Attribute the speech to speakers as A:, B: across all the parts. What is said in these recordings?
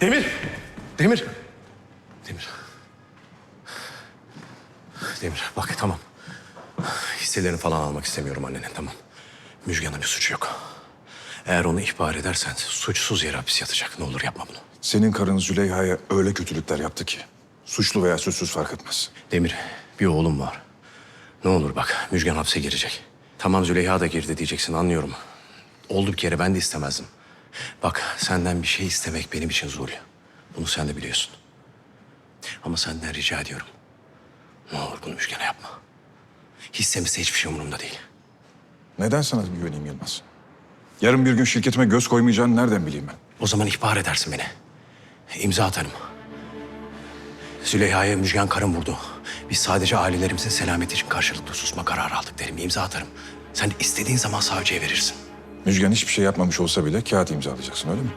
A: Demir! Demir! Demir. Demir bak tamam. Hisselerini falan almak istemiyorum annenin tamam. Müjgan'ın bir suçu yok. Eğer onu ihbar edersen suçsuz yere hapis yatacak. Ne olur yapma bunu.
B: Senin karın Züleyha'ya öyle kötülükler yaptı ki. Suçlu veya suçsuz fark etmez.
A: Demir bir oğlum var. Ne olur bak Müjgan hapse girecek. Tamam Züleyha da girdi diyeceksin anlıyorum. Oldu bir kere ben de istemezdim. Bak senden bir şey istemek benim için zul. Bunu sen de biliyorsun. Ama senden rica ediyorum. Ne olur bunu Müjgan'a yapma. Hissemizse hiçbir şey umurumda değil.
B: Neden sana güveneyim Yılmaz? Yarın bir gün şirketime göz koymayacağını nereden bileyim ben?
A: O zaman ihbar edersin beni. İmza atarım. Züleyha'ya Müjgan karım vurdu. Biz sadece ailelerimizin selameti için karşılıklı susma kararı aldık derim. İmza atarım. Sen istediğin zaman savcıya verirsin.
B: Müjgan hiçbir şey yapmamış olsa bile kağıt imzalayacaksın öyle mi?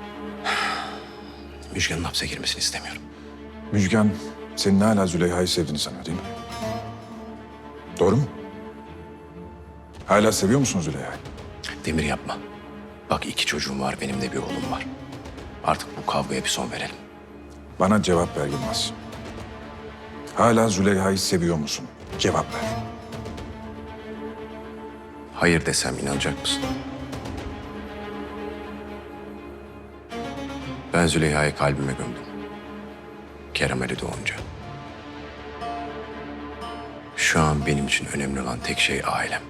A: Müjgan'ın hapse girmesini istemiyorum.
B: Müjgan senin hala Züleyha'yı sevdiğini sanıyor değil mi? Doğru mu? Hala seviyor musun Züleyha'yı?
A: Demir yapma. Bak iki çocuğum var, benim de bir oğlum var. Artık bu kavgaya bir son verelim.
B: Bana cevap ver Yılmaz. Hala Züleyha'yı seviyor musun? Cevap ver.
A: Hayır desem inanacak mısın? Ben Züleyha'yı kalbime gömdüm. Kerem Ali doğunca. Şu an benim için önemli olan tek şey ailem.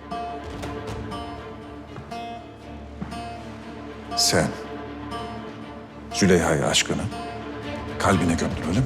B: Sen Züleyha'ya aşkını kalbine gömdün öyle mi?